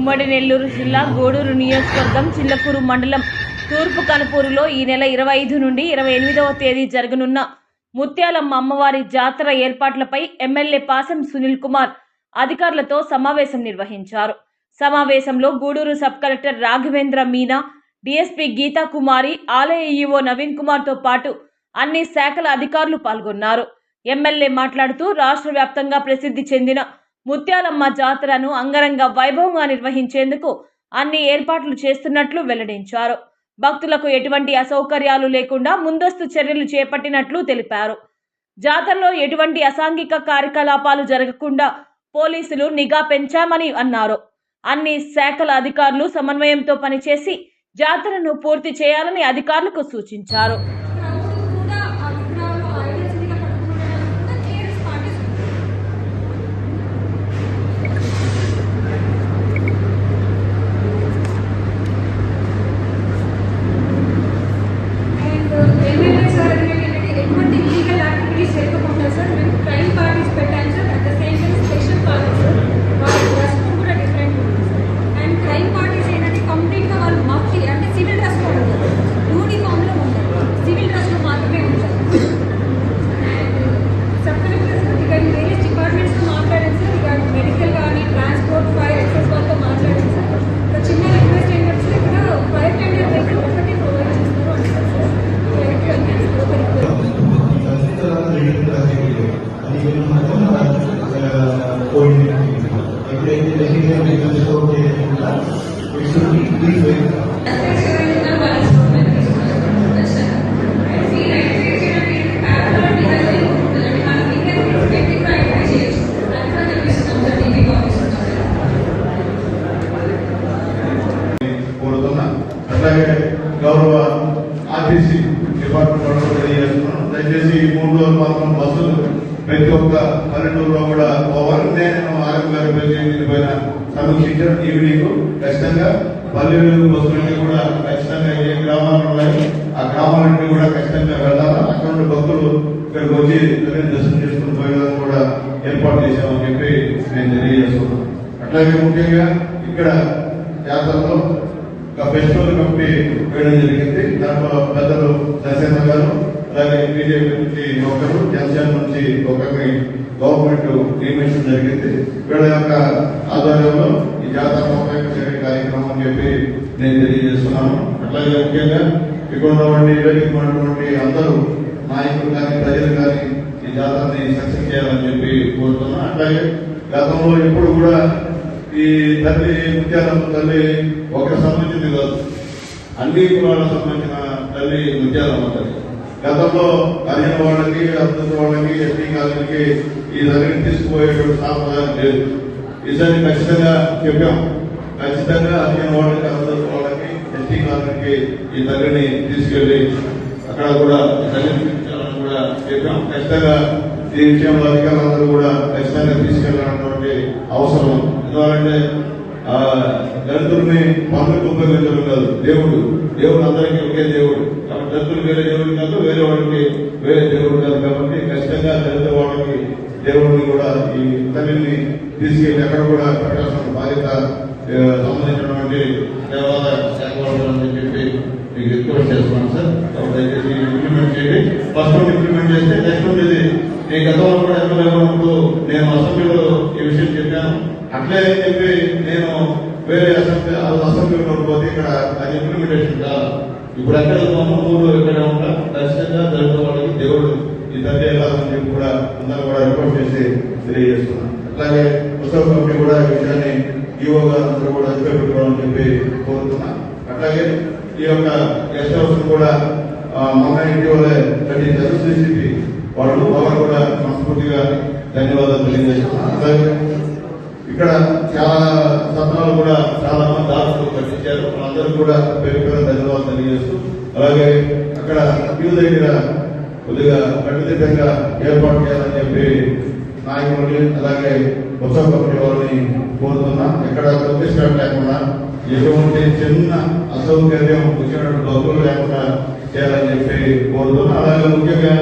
ఉమ్మడి నెల్లూరు జిల్లా గూడూరు నియోజకవర్గం చిల్లకూరు మండలం తూర్పు కనుపూరులో ఈ నెల ఇరవై ఐదు నుండి ఇరవై ఎనిమిదవ తేదీ జరగనున్న ముత్యాలమ్మ అమ్మవారి జాతర ఏర్పాట్లపై ఎమ్మెల్యే పాసం సునీల్ కుమార్ అధికారులతో సమావేశం నిర్వహించారు. సమావేశంలో Gudur sub collector Raghavendra Meena DSP Geetha Kumari ఆలయ ఈఓ నవీన్ కుమార్తో పాటు అన్ని శాఖల అధికారులు పాల్గొన్నారు. ఎమ్మెల్యే మాట్లాడుతూ రాష్ట్ర వ్యాప్తంగా ప్రసిద్ధి చెందిన ముత్యాలమ్మ జాతరను అంగరంగ వైభవంగా నిర్వహించేందుకు అన్ని ఏర్పాట్లు చేస్తున్నట్లు వెల్లడించారు. భక్తులకు ఎటువంటి అసౌకర్యాలు లేకుండా ముందస్తు చర్యలు చేపట్టినట్లు తెలిపారు. జాతరలో ఎటువంటి అసాంఘిక కార్యకలాపాలు జరగకుండా పోలీసులు నిఘా పెంచామని అన్నారు. అన్ని శాఖల అధికారులు సమన్వయంతో పనిచేసి జాతరను పూర్తి చేయాలని అధికారులకు సూచించారు. hoy en día. Hay que decir que el deporte es పల్లెటూరులో కూడా పోవాలి నేను ఆరం గారు పైన సమీక్షించడం ఈవినింగ్ ఖచ్చితంగా పల్లెటూరు బస్సులన్నీ కూడా ఖచ్చితంగా ఏ గ్రామాలు ఉన్నాయి ఆ గ్రామాలన్నీ కూడా ఖచ్చితంగా వెళ్ళాలా? అక్కడ భక్తులు ఇక్కడికి వచ్చి తల్లిని దర్శనం చేసుకుని పోయేదాన్ని కూడా ఏర్పాటు చేశామని చెప్పి నేను తెలియజేస్తున్నాను. అట్లాగే ముఖ్యంగా ఇక్కడ జాతరలో ఒక ఫెస్టివల్ కమిటీ వేయడం జరిగింది. దాంట్లో పెద్దలు దశరథ గారు అలాగే బీజేపీ నుంచి ఒకరు జనసేన నుంచి ఒకరిని గవర్నమెంట్ నియమించడం జరిగింది. వీళ్ళ యొక్క ఆధ్వర్యంలో ఈ జాతర ఉపయోగించే కార్యక్రమం అని చెప్పి నేను తెలియజేస్తున్నాను. అట్లాగే ముఖ్యంగా ఇక్కడ ఉన్నటువంటి వేదిక ఉన్నటువంటి అందరూ నాయకులు కానీ ప్రజలు కానీ ఈ జాతరని సక్సెస్ చేయాలని చెప్పి కోరుతున్నాను. అట్లాగే గతంలో ఎప్పుడు కూడా ఈ తల్లి ముత్యాలమ్మ తల్లి ఒక సంబంధించింది కాదు అన్ని కులాలకు సంబంధించిన తల్లి ముత్యాలమ్మ తల్లి గతంలో హరిజన వాళ్ళకి అందరి వాళ్ళకి ఎస్టీ కాలనీకి ఈ దగ్గర తీసుకుపోయేటువంటి సాంప్రదాయం లేదు. ఈసారి ఖచ్చితంగా చెప్పాం. ఖచ్చితంగా హరిజన వాళ్ళకి అందరి వాళ్ళకి ఎస్టీ కాలనీకి ఈ దగ్గరని తీసుకెళ్ళి అక్కడ కూడా ఈ కూడా చెప్పాం. ఖచ్చితంగా ఈ విషయంలో అధికారులందరూ కూడా ఖచ్చితంగా తీసుకెళ్ళాలన్నటువంటి అవసరం ఎందుకంటే ఆ దళితుల్ని పనులకు ఉపయోగించడం కాదు దేవుడు దేవుడు అందరికీ ఒకే దేవుడు. కాబట్టి వేరే దేవుడు కాదు వేరే వాడికి వేరే దేవుడు కాదు కాబట్టి ఖచ్చితంగా దళిత వాడికి దేవుడిని కూడా ఈ తల్లిని తీసుకెళ్ళి ఎక్కడ కూడా పెట్టాల్సిన బాధ్యత సంబంధించినటువంటి దేవాలయ శాఖ అని చెప్పి మీకు రిక్వెస్ట్ చేస్తున్నాను సార్. దయచేసి ఇంప్లిమెంట్ చేయండి. ఫస్ట్ రోజు ఇంప్లిమెంట్ చేస్తే నెక్స్ట్ రోజు ఇది. నేను గతంలో కూడా ఎమ్మెల్యే ఉంటూ నేను అసెంబ్లీలో ఈ విషయం చెప్పాను. అట్లే అని చెప్పి నేను వేరే అసెంబ్లీ అసెంబ్లీలో పోతే ఇక్కడ అది ఇంప్లిమెంటేషన్ కాదు. ఇప్పుడు అక్కడ వెళ్తామో ఎక్కడ ఉంటా ఖచ్చితంగా దళిత వాళ్ళకి దేవుడు ఈ తల్లి వెళ్ళాలని చెప్పి కూడా అందరూ కూడా రిపోర్ట్ చేసి తెలియజేస్తున్నాను అట్లాగే ఉత్సవ కమిటీ కూడా ఈ విషయాన్ని ఈవోగా అందరూ కూడా అదిపే పెట్టుకోవాలని చెప్పి కోరుతున్నాం అట్లాగే ఈ యొక్క గెస్ట్ హౌస్ కూడా ఆ, మొన్న ఇటీవలే కట్టించారు సిసిపి వాళ్ళు వాళ్ళు కూడా మనస్ఫూర్తిగా ధన్యవాదాలు తెలియజేస్తున్నాను అలాగే ఇక్కడ చాలా సత్రాలు కూడా చాలా మంది దాతలు కట్టించారు వాళ్ళందరూ కూడా పేరు పేరు ధన్యవాదాలు క్యూ దగ్గర కొద్దిగా కట్టుదిట్టంగా ఏర్పాటు చేయాలని చెప్పి నాయకులని అలాగే ఉత్సవ కమిటీ వాళ్ళని కోరుతున్నా. ఎక్కడ ప్రతిష్టం లేకుండా ఎటువంటి చిన్న అసౌకర్యం వచ్చినటువంటి డబ్బులు లేకుండా చేయాలని చెప్పి కోరుతున్నా. అలాగే ముఖ్యంగా